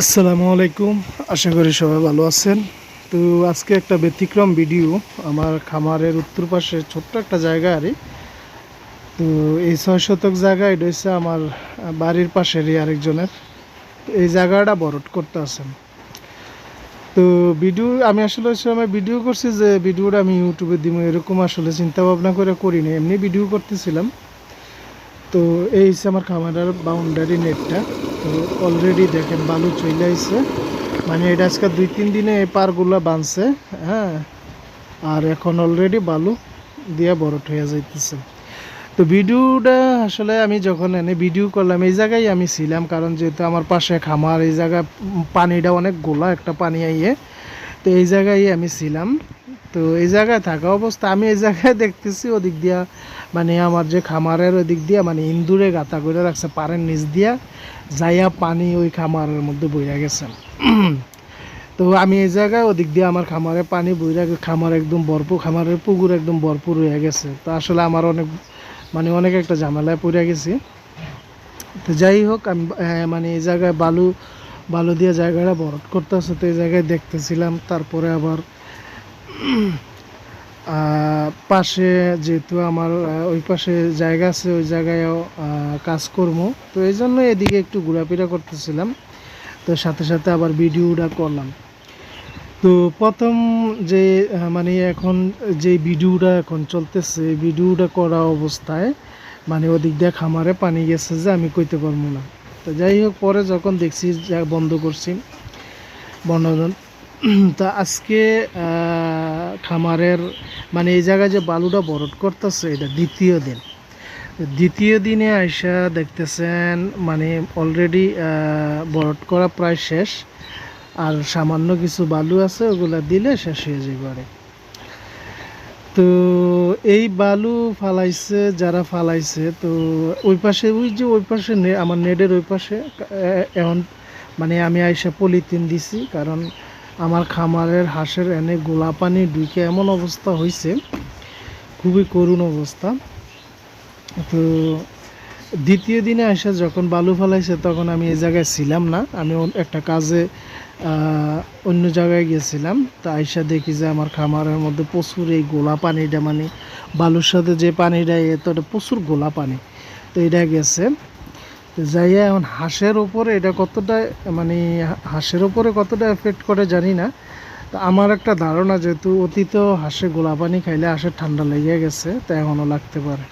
আসসালামু আলাইকুম। আশা করি সবাই ভালো আছেন। তো আজকে একটা ব্যতিক্রম ভিডিও। আমার খামারের উত্তর পাশে ছোট্ট একটা জায়গা আরে তো এই ছয় শতক জায়গা, এটা হচ্ছে আমার বাড়ির পাশেরই আরেকজনের। এই জায়গাটা বরট করতে আছেন। তো ভিডিও, আমি আসলে সময় ভিডিও করছি যে, ভিডিওটা আমি ইউটিউবে দিব এরকম আসলে চিন্তা ভাবনা করে করিনি। এমনি ভিডিও করতেছিলাম। তো এই হচ্ছে আমার খামারের বাউন্ডারি নেটটা তো অলরেডি দেখেন, বালু চলে আইছে। মানে এটা আজকে দুই, তিন দিনে এই পারগুলো বানছে হ্যাঁ? আর এখন অলরেডি বালু দিয়ে বরট হয়ে যাইতেছে। তো ভিডিওটা আসলে আমি যখন এনে ভিডিও করলাম, এই জায়গায় আমি ছিলাম, কারণ যেহেতু আমার পাশে খামার, এই জায়গায় পানিটা অনেক গোলা, একটা পানি আইয়ে। তো এই জায়গায় আমি ছিলাম। তো এই জায়গায় থাকা অবস্থা। আমি এই জায়গায় দেখতেছি ওদিক দিয়া মানে আমার যে খামারের ওদিক দিয়া মানে ইন্দুরে গাতা করে রাখছে পাড়ের নিচ দিয়া যাইয়া পানি ওই খামারের মধ্যে বইয়া গেছে। তো আমি এই জায়গায় ওদিক দিয়ে আমার খামারে পানি বইরা খামার একদম ভরপুর খামারের পুকুর একদম ভরপুর হয়ে গেছে। তো আসলে আমার অনেক মানে অনেক একটা ঝামেলায় পড়ে গেছি। তো যাই হোক আমি আহ, মানে এই জায়গায় বালু বালু দিয়ে জায়গাটা বরট করতেছে তো এই জায়গায় দেখতেছিলাম তারপরে আবার পাশে যেহেতু আমার ওই পাশে জায়গা আছে ওই জায়গায়ও আহ, কাজকর্ম তো এই জন্য এদিকে একটু ঘোরাফেরা করতেছিলাম। তো সাথে সাথে আবার ভিডিওটা করলাম। তো প্রথম যে মানে এখন যে ভিডিওটা এখন চলতেছে ভিডিওটা করা অবস্থায় মানে ওদিক দিয়ে খামারে পানি গেছে যে আমি কইতে পারব না। তো যাই হোক পরে যখন দেখছি যা বন্ধ করছি বন্ধ তা আজকে খামারের মানে এই জায়গায় যে বালুটা বরট করতেছে, এটা দ্বিতীয় দিন দ্বিতীয় দিনে আইসা দেখতেছেন মানে অলরেডি বরট করা প্রায় শেষ আর সামান্য কিছু বালু আছে, ওগুলা দিলে শেষ হয়ে যাবে। তো এই বালু ফালাইছে, যারা ফালাইছে, তো ওই পাশে, ওই যে ওই পাশে আমার নেডের ওই পাশে এখন মানে আমি আইসা পলিথিন দিছি, কারণ আমার খামারের হাঁসের এনে গোলা পানি ঢুকে এমন অবস্থা হয়েছে খুবই করুণ অবস্থা। তো দ্বিতীয় দিনে এসে যখন বালু ফেলাইছে তখন আমি এই জায়গায় ছিলাম না, আমি একটা কাজে অন্য জায়গায় গেছিলাম। তো আইসা দেখি যে আমার খামারের মধ্যে প্রচুর এই গোলা পানিটা মানে বালুর সাথে যে পানিটা এত প্রচুর গোলা পানি তো এটা গেছে। যাইয়া এখন হাঁসের ওপরে এটা কতটা মানে হাঁসের ওপরে কতটা এফেক্ট করে জানি না। তো আমার একটা ধারণা যেহেতু অতীত হাঁসে গোলাপানি খাইলে হাঁসের ঠান্ডা লেগে গেছে, তা এখনও লাগতে পারে।